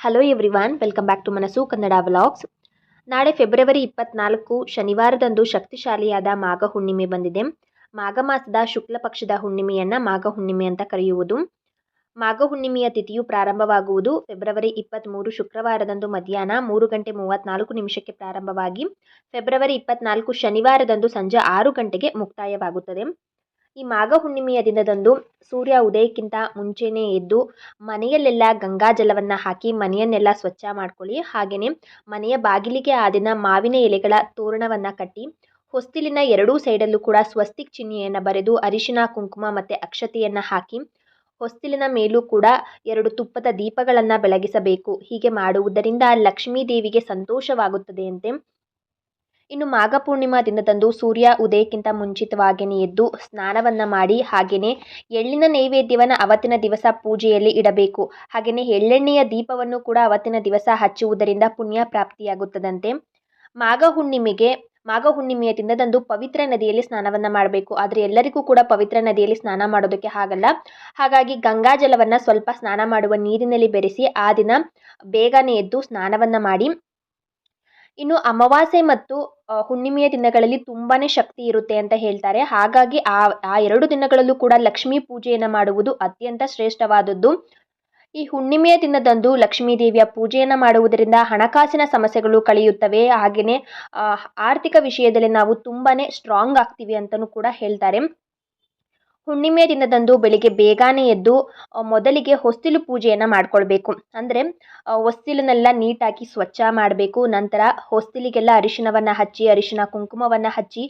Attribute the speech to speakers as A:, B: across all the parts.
A: Hello everyone welcome back to Manasu Kannada vlogs ನಾಳೆ February ಇಪ್ಪತ್ನಾಲ್ಕು, ಶನಿವಾರದಂದು ಶಕ್ತಿಶಾಲಿಯಾದ ಮಾಘ ಹುಣ್ಣಿಮೆ ಬಂದಿದೆ. ಮಾಘ ಮಾಸದ ಶುಕ್ಲ ಪಕ್ಷದ ಹುಣ್ಣಿಮೆಯನ್ನು ಮಾಘ ಹುಣ್ಣಿಮೆ ಅಂತ ಕರೆಯುವುದು. ಮಾಘ ಹುಣ್ಣಿಮೆಯ ತಿಥಿಯು ಪ್ರಾರಂಭವಾಗುವುದು ಫೆಬ್ರವರಿ ಇಪ್ಪತ್ತ್ಮೂರು ಶುಕ್ರವಾರದಂದು ಮಧ್ಯಾಹ್ನ ಮೂರು ಗಂಟೆ ಮೂವತ್ತ್ನಾಲ್ಕು ನಿಮಿಷಕ್ಕೆ ಪ್ರಾರಂಭವಾಗಿ ಫೆಬ್ರವರಿ ಇಪ್ಪತ್ನಾಲ್ಕು ಶನಿವಾರದಂದು ಸಂಜೆ ಆರು ಗಂಟೆಗೆ ಮುಕ್ತಾಯವಾಗುತ್ತದೆ. ಈ ಮಾಘ ಹುಣ್ಣಿಮೆಯ ದಿನದಂದು ಸೂರ್ಯ ಉದಯಕ್ಕಿಂತ ಮುಂಚೆನೇ ಎದ್ದು ಮನೆಯಲ್ಲೆಲ್ಲ ಗಂಗಾ ಜಲವನ್ನು ಹಾಕಿ ಮನೆಯನ್ನೆಲ್ಲ ಸ್ವಚ್ಛ ಮಾಡ್ಕೊಳ್ಳಿ. ಹಾಗೆಯೇ ಮನೆಯ ಬಾಗಿಲಿಗೆ ಆ ದಿನ ಮಾವಿನ ಎಲೆಗಳ ತೋರಣವನ್ನು ಕಟ್ಟಿ ಹೊಸ್ತಿಲಿನ ಎರಡೂ ಸೈಡಲ್ಲೂ ಕೂಡ ಸ್ವಸ್ತಿಕ್ ಚಿಹ್ನೆಯನ್ನು ಬರೆದು ಅರಿಶಿನ, ಕುಂಕುಮ ಮತ್ತು ಅಕ್ಷತೆಯನ್ನು ಹಾಕಿ ಹೊಸ್ತಿಲಿನ ಮೇಲೂ ಕೂಡ ಎರಡು ತುಪ್ಪದ ದೀಪಗಳನ್ನು ಬೆಳಗಿಸಬೇಕು. ಹೀಗೆ ಮಾಡುವುದರಿಂದ ಲಕ್ಷ್ಮೀ ದೇವಿಗೆ ಸಂತೋಷವಾಗುತ್ತದೆಯಂತೆ ಇನ್ನು ಮಾಘ ಪೂರ್ಣಿಮಾ ದಿನದಂದು ಸೂರ್ಯ ಉದಯಕ್ಕಿಂತ ಮುಂಚಿತವಾಗಿಯೇ ಎದ್ದು ಸ್ನಾನವನ್ನು ಮಾಡಿ ಹಾಗೆಯೇ ಎಳ್ಳಿನ ನೈವೇದ್ಯವನ್ನು ಅವತ್ತಿನ ದಿವಸ ಪೂಜೆಯಲ್ಲಿ ಇಡಬೇಕು. ಹಾಗೆಯೇ ಎಳ್ಳೆಣ್ಣೆಯ ದೀಪವನ್ನು ಕೂಡ ಅವತ್ತಿನ ದಿವಸ ಹಚ್ಚುವುದರಿಂದ ಪುಣ್ಯ ಪ್ರಾಪ್ತಿಯಾಗುತ್ತದಂತೆ. ಮಾಘ ಹುಣ್ಣಿಮೆಗೆ, ಮಾಘ ಹುಣ್ಣಿಮೆಯ ದಿನದಂದು ಪವಿತ್ರ ನದಿಯಲ್ಲಿ ಸ್ನಾನವನ್ನು ಮಾಡಬೇಕು. ಆದರೆ ಎಲ್ಲರಿಗೂ ಕೂಡ ಪವಿತ್ರ ನದಿಯಲ್ಲಿ ಸ್ನಾನ ಮಾಡೋದಕ್ಕೆ ಆಗಲ್ಲ ಹಾಗಾಗಿ ಗಂಗಾ ಜಲವನ್ನು ಸ್ವಲ್ಪ ಸ್ನಾನ ಮಾಡುವ ನೀರಿನಲ್ಲಿ ಬೆರೆಸಿ ಆ ದಿನ ಬೇಗನೆ ಎದ್ದು ಸ್ನಾನವನ್ನು ಮಾಡಿ ಇನ್ನು ಅಮಾವಾಸ್ಯೆ ಮತ್ತು ಹುಣ್ಣಿಮೆಯ ದಿನಗಳಲ್ಲಿ ತುಂಬಾ ಶಕ್ತಿ ಇರುತ್ತೆ ಅಂತ ಹೇಳ್ತಾರೆ. ಹಾಗಾಗಿ ಆ ಆ ಎರಡು ದಿನಗಳಲ್ಲೂ ಕೂಡ ಲಕ್ಷ್ಮೀ ಪೂಜೆಯನ್ನು ಮಾಡುವುದು ಅತ್ಯಂತ ಶ್ರೇಷ್ಠವಾದದ್ದು. ಈ ಹುಣ್ಣಿಮೆಯ ದಿನದಂದು ಲಕ್ಷ್ಮೀ ದೇವಿಯ ಪೂಜೆಯನ್ನು ಮಾಡುವುದರಿಂದ ಹಣಕಾಸಿನ ಸಮಸ್ಯೆಗಳು ಕಳೆಯುತ್ತವೆ. ಹಾಗೆಯೇ ಆರ್ಥಿಕ ವಿಷಯದಲ್ಲಿ ನಾವು ತುಂಬಾ ಸ್ಟ್ರಾಂಗ್ ಆಗ್ತೀವಿ ಅಂತಲೂ ಕೂಡ ಹೇಳ್ತಾರೆ. ಹುಣ್ಣಿಮೆಯ ದಿನದಂದು ಬೆಳಿಗ್ಗೆ ಬೇಗನೆ ಎದ್ದು ಮೊದಲಿಗೆ ಹೊಸ್ತಿಲು ಪೂಜೆಯನ್ನು ಮಾಡ್ಕೊಳ್ಬೇಕು. ಅಂದರೆ ಹೊಸ್ತಿಲನ್ನೆಲ್ಲ ನೀಟಾಗಿ ಸ್ವಚ್ಛ ಮಾಡಬೇಕು. ನಂತರ ಹೊಸ್ತಿಲಿಗೆಲ್ಲ ಅರಿಶಿನವನ್ನು ಹಚ್ಚಿ ಅರಿಶಿನ ಕುಂಕುಮವನ್ನು ಹಚ್ಚಿ,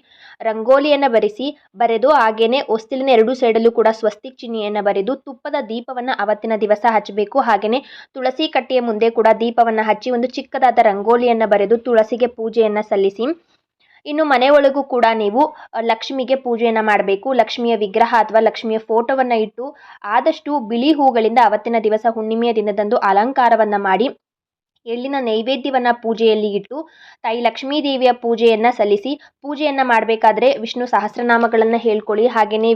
A: ರಂಗೋಲಿಯನ್ನು ಬರೆಸಿ, ಬರೆದು ಹಾಗೆಯೇ ಹೊಸ್ತಿಲಿನ ಎರಡು ಸೈಡಲ್ಲೂ ಕೂಡ ಸ್ವಸ್ತಿಕ್ ಚಿಹ್ನೆಯನ್ನು ಬರೆದು, ತುಪ್ಪದ ದೀಪವನ್ನು ಅವತ್ತಿನ ದಿವಸ ಹಚ್ಚಬೇಕು. ಹಾಗೆಯೇ ತುಳಸಿ ಕಟ್ಟೆಯ ಮುಂದೆ ಕೂಡ ದೀಪವನ್ನು ಹಚ್ಚಿ, ಒಂದು ಚಿಕ್ಕದಾದ ರಂಗೋಲಿಯನ್ನು ಬರೆದು ತುಳಸಿಗೆ ಪೂಜೆಯನ್ನು ಸಲ್ಲಿಸಿ ಇನ್ನು ಮನೆ ಒಳಗೂ ಕೂಡ ನೀವು ಲಕ್ಷ್ಮಿಗೆ ಪೂಜೆಯನ್ನು ಮಾಡಬೇಕು. ಲಕ್ಷ್ಮಿಯ ವಿಗ್ರಹ ಅಥವಾ ಲಕ್ಷ್ಮಿಯ ಫೋಟೋವನ್ನು ಇಟ್ಟು ಆದಷ್ಟು ಬಿಳಿ ಹೂಗಳಿಂದ ಅವತ್ತಿನ ದಿವಸ ಹುಣ್ಣಿಮೆಯ ದಿನದಂದು ಅಲಂಕಾರವನ್ನು ಮಾಡಿ, ಎಳ್ಳಿನ ನೈವೇದ್ಯವನ್ನು ಪೂಜೆಯಲ್ಲಿ ಇಟ್ಟು, ತಾಯಿ ಲಕ್ಷ್ಮೀ ದೇವಿಯ ಪೂಜೆಯನ್ನು ಸಲ್ಲಿಸಿ, ಪೂಜೆಯನ್ನು ಮಾಡಬೇಕಾದ್ರೆ ವಿಷ್ಣು ಸಹಸ್ರನಾಮಗಳನ್ನು ಹೇಳ್ಕೊಳ್ಳಿ. ಹಾಗೆಯೇ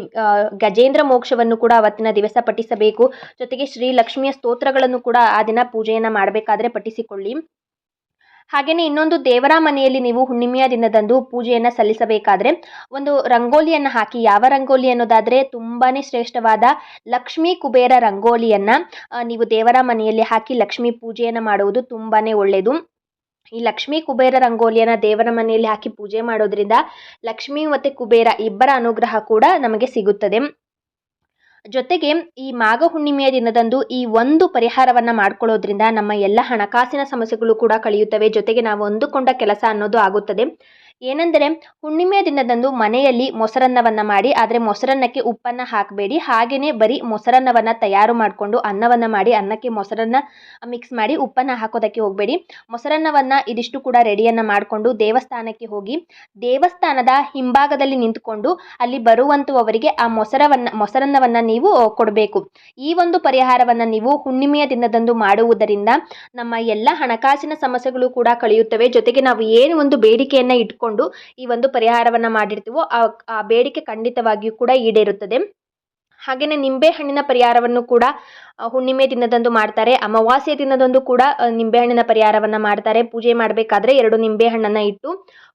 A: ಗಜೇಂದ್ರ ಮೋಕ್ಷವನ್ನು ಕೂಡ ಅವತ್ತಿನ ದಿವಸ ಪಠಿಸಬೇಕು. ಜೊತೆಗೆ ಶ್ರೀ ಲಕ್ಷ್ಮಿಯ ಸ್ತೋತ್ರಗಳನ್ನು ಕೂಡ ಆ ದಿನ ಪೂಜೆಯನ್ನು ಮಾಡಬೇಕಾದ್ರೆ ಪಠಿಸಿಕೊಳ್ಳಿ. ಹಾಗೆಯೇ ಇನ್ನೊಂದು ದೇವರ ಮನೆಯಲ್ಲಿ ನೀವು ಹುಣ್ಣಿಮೆಯ ದಿನದಂದು ಪೂಜೆಯನ್ನು ಸಲ್ಲಿಸಬೇಕಾದ್ರೆ ಒಂದು ರಂಗೋಲಿಯನ್ನು ಹಾಕಿ. ಯಾವ ರಂಗೋಲಿ ಅನ್ನೋದಾದರೆ ತುಂಬಾ ಶ್ರೇಷ್ಠವಾದ ಲಕ್ಷ್ಮೀ ಕುಬೇರ ರಂಗೋಲಿಯನ್ನು ನೀವು ದೇವರ ಮನೆಯಲ್ಲಿ ಹಾಕಿ ಲಕ್ಷ್ಮೀ ಪೂಜೆಯನ್ನು ಮಾಡುವುದು ತುಂಬಾ ಒಳ್ಳೆಯದು ಈ ಲಕ್ಷ್ಮೀ ಕುಬೇರ ರಂಗೋಲಿಯನ್ನು ದೇವರ ಮನೆಯಲ್ಲಿ ಹಾಕಿ ಪೂಜೆ ಮಾಡೋದ್ರಿಂದ ಲಕ್ಷ್ಮೀ ಮತ್ತು ಕುಬೇರ ಇಬ್ಬರ ಅನುಗ್ರಹ ಕೂಡ ನಮಗೆ ಸಿಗುತ್ತದೆ. ಜೊತೆಗೆ ಈ ಮಾಘ ಹುಣ್ಣಿಮೆಯ ದಿನದಂದು ಈ ಒಂದು ಪರಿಹಾರವನ್ನು ಮಾಡ್ಕೊಳ್ಳೋದ್ರಿಂದ ನಮ್ಮ ಎಲ್ಲ ಹಣಕಾಸಿನ ಸಮಸ್ಯೆಗಳು ಕೂಡ ಕಳೆಯುತ್ತವೆ. ಜೊತೆಗೆ ನಾವು ಅಂದುಕೊಂಡ ಕೆಲಸ ಅನ್ನೋದು ಆಗುತ್ತದೆ. ಏನೆಂದರೆ ಹುಣ್ಣಿಮೆಯ ದಿನದಂದು ಮನೆಯಲ್ಲಿ ಮೊಸರನ್ನವನ್ನು ಮಾಡಿ, ಆದರೆ ಮೊಸರನ್ನಕ್ಕೆ ಉಪ್ಪನ್ನು ಹಾಕಬೇಡಿ. ಹಾಗೆಯೇ ಬರೀ ಮೊಸರನ್ನವನ್ನು ತಯಾರು ಮಾಡಿಕೊಂಡು ಅನ್ನವನ್ನು ಮಾಡಿ, ಅನ್ನಕ್ಕೆ ಮೊಸರನ್ನ ಮಿಕ್ಸ್ ಮಾಡಿ ಉಪ್ಪನ್ನು ಹಾಕೋದಕ್ಕೆ ಹೋಗಬೇಡಿ. ಮೊಸರನ್ನವನ್ನು ಇದಿಷ್ಟು ಕೂಡ ರೆಡಿಯನ್ನು ಮಾಡಿಕೊಂಡು ದೇವಸ್ಥಾನಕ್ಕೆ ಹೋಗಿ, ದೇವಸ್ಥಾನದ ಹಿಂಭಾಗದಲ್ಲಿ ನಿಂತುಕೊಂಡು ಅಲ್ಲಿ ಬರುವಂಥವರಿಗೆ ಆ ಮೊಸರವನ್ನು, ಮೊಸರನ್ನವನ್ನು ನೀವು ಕೊಡಬೇಕು. ಈ ಒಂದು ಪರಿಹಾರವನ್ನು ನೀವು ಹುಣ್ಣಿಮೆಯ ದಿನದಂದು ಮಾಡುವುದರಿಂದ ನಮ್ಮ ಎಲ್ಲ ಹಣಕಾಸಿನ ಸಮಸ್ಯೆಗಳು ಕೂಡ ಕಳೆಯುತ್ತವೆ. ಜೊತೆಗೆ ನಾವು ಏನು ಒಂದು ಬೇಡಿಕೆಯನ್ನು ಇಟ್ಕೊಂಡು ಈ ಒಂದು ಪರಿಹಾರವನ್ನು ಮಾಡಿರ್ತೀವೋ ಆ ಬೇಡಿಕೆ ಖಂಡಿತವಾಗಿಯೂ ಕೂಡ ಈಡೇರುತ್ತದೆ. ಹಾಗೆಯೇ ನಿಂಬೆಹಣ್ಣಿನ ಪರಿಹಾರವನ್ನು ಕೂಡ ಹುಣ್ಣಿಮೆ ದಿನದಂದು ಮಾಡ್ತಾರೆ, ಅಮಾವಾಸ್ಯೆ ದಿನದಂದು ಕೂಡ ನಿಂಬೆಹಣ್ಣಿನ ಪರಿಹಾರವನ್ನು ಮಾಡ್ತಾರೆ. ಪೂಜೆ ಮಾಡಬೇಕಾದ್ರೆ ಎರಡು ನಿಂಬೆಹಣ್ಣನ್ನು ಇಟ್ಟು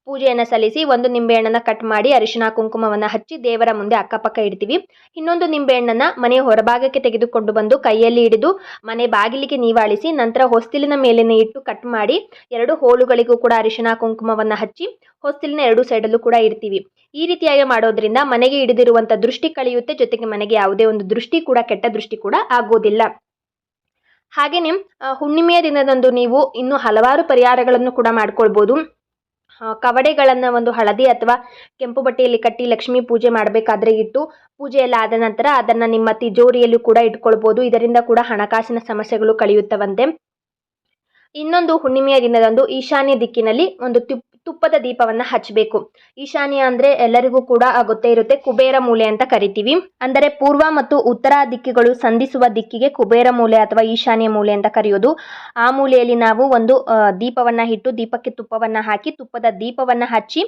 A: ಪೂಜೆಯನ್ನು ಸಲ್ಲಿಸಿ ಒಂದು ನಿಂಬೆಹಣ್ಣನ್ನು ಕಟ್ ಮಾಡಿ ಅರಿಶಿನ ಕುಂಕುಮವನ್ನು ಹಚ್ಚಿ ದೇವರ ಮುಂದೆ ಅಕ್ಕಪಕ್ಕ ಇಡ್ತೀವಿ. ಇನ್ನೊಂದು ನಿಂಬೆಹಣ್ಣನ್ನು ಮನೆಯ ಹೊರಭಾಗಕ್ಕೆ ತೆಗೆದುಕೊಂಡು ಬಂದು ಕೈಯಲ್ಲಿ ಹಿಡಿದು ಮನೆ ಬಾಗಿಲಿಗೆ ನೀವಾಳಿಸಿ ನಂತರ ಹೊಸ್ತಿಲಿನ ಮೇಲಿನ ಇಟ್ಟು ಕಟ್ ಮಾಡಿ ಎರಡು ಹೋಳುಗಳಿಗೂ ಕೂಡ ಅರಿಶಿನ ಕುಂಕುಮವನ್ನು ಹಚ್ಚಿ ಹೊಸ್ತಿಲಿನ ಎರಡು ಸೈಡಲ್ಲೂ ಕೂಡ ಇಡ್ತೀವಿ. ಈ ರೀತಿಯಾಗಿ ಮಾಡೋದ್ರಿಂದ ಮನೆಗೆ ಹಿಡಿದಿರುವಂಥ ದೃಷ್ಟಿ ಕಳೆಯುತ್ತೆ. ಜೊತೆಗೆ ಮನೆಗೆ ಯಾವುದೇ ಒಂದು ದೃಷ್ಟಿ ಕೂಡ, ಕೆಟ್ಟ ದೃಷ್ಟಿ ಕೂಡ ಆಗೋದಿಲ್ಲ. ಹಾಗೆಯೇ ಹುಣ್ಣಿಮೆಯ ದಿನದಂದು ನೀವು ಇನ್ನೂ ಹಲವಾರು ಪರಿಹಾರಗಳನ್ನು ಕೂಡ ಮಾಡ್ಕೊಳ್ಬೋದು. ಕವಡೆಗಳನ್ನು ಒಂದು ಹಳದಿ ಅಥವಾ ಕೆಂಪು ಬಟ್ಟೆಯಲ್ಲಿ ಕಟ್ಟಿ ಲಕ್ಷ್ಮಿ ಪೂಜೆ ಮಾಡಬೇಕಾದ್ರೆ ಇಟ್ಟು ಪೂಜೆ ಎಲ್ಲ ಆದ ನಂತರ ಅದನ್ನು ನಿಮ್ಮ ತಿಜೋರಿಯಲ್ಲೂ ಕೂಡ ಇಟ್ಕೊಳ್ಬೋದು. ಇದರಿಂದ ಕೂಡ ಹಣಕಾಸಿನ ಸಮಸ್ಯೆಗಳು ಕಳೆಯುತ್ತವಂತೆ. ಇನ್ನೊಂದು ಹುಣ್ಣಿಮೆಯ ದಿನದಂದು ಈಶಾನ್ಯ ದಿಕ್ಕಿನಲ್ಲಿ ಒಂದು ತುಪ್, ತುಪ್ಪದ ದೀಪವನ್ನು ಹಚ್ಚಬೇಕು ಈಶಾನ್ಯ ಅಂದ್ರೆ ಎಲ್ಲರಿಗೂ ಕೂಡ ಗೊತ್ತೇ ಇರುತ್ತೆ ಕುಬೇರ ಮೂಲೆ ಅಂತ ಕರಿತೀವಿ. ಅಂದರೆ ಪೂರ್ವ ಮತ್ತು ಉತ್ತರ ದಿಕ್ಕಿಗಳು ಸಂಧಿಸುವ ದಿಕ್ಕಿಗೆ ಕುಬೇರ ಮೂಲೆ ಅಥವಾ ಈಶಾನ್ಯ ಮೂಲೆ ಅಂತ ಕರೆಯೋದು. ಆ ಮೂಲೆಯಲ್ಲಿ ನಾವು ಒಂದು ದೀಪವನ್ನು ಇಟ್ಟು ದೀಪಕ್ಕೆ ತುಪ್ಪವನ್ನು ಹಾಕಿ ತುಪ್ಪದ ದೀಪವನ್ನು ಹಚ್ಚಿ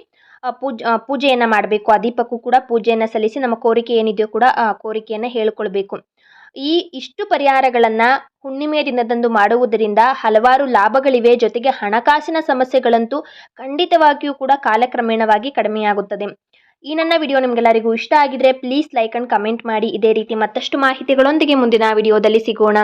A: ಪೂಜ್ ಪೂಜೆಯನ್ನು ಮಾಡಬೇಕು. ಆ ದೀಪಕ್ಕೂ ಕೂಡ ಪೂಜೆಯನ್ನು ಸಲ್ಲಿಸಿ ನಮ್ಮ ಕೋರಿಕೆ ಏನಿದೆಯೋ ಕೂಡ ಆ ಕೋರಿಕೆಯನ್ನು ಹೇಳ್ಕೊಳ್ಬೇಕು. ಈ ಇಷ್ಟು ಪರಿಹಾರಗಳನ್ನು ಹುಣ್ಣಿಮೆ ದಿನದಂದು ಮಾಡುವುದರಿಂದ ಹಲವಾರು ಲಾಭಗಳಿವೆ. ಜೊತೆಗೆ ಹಣಕಾಸಿನ ಸಮಸ್ಯೆಗಳಂತೂ ಖಂಡಿತವಾಗಿಯೂ ಕೂಡ ಕಾಲಕ್ರಮೇಣವಾಗಿ ಕಡಿಮೆಯಾಗುತ್ತದೆ. ಈ ನನ್ನ ವಿಡಿಯೋ ನಿಮಗೆಲ್ಲರಿಗೂ ಇಷ್ಟ ಆಗಿದ್ರೆ ಪ್ಲೀಸ್ ಲೈಕ್ ಆ್ಯಂಡ್ ಕಮೆಂಟ್ ಮಾಡಿ. ಇದೇ ರೀತಿ ಮತ್ತಷ್ಟು ಮಾಹಿತಿಗಳೊಂದಿಗೆ ಮುಂದಿನ ವಿಡಿಯೋದಲ್ಲಿ ಸಿಗೋಣ.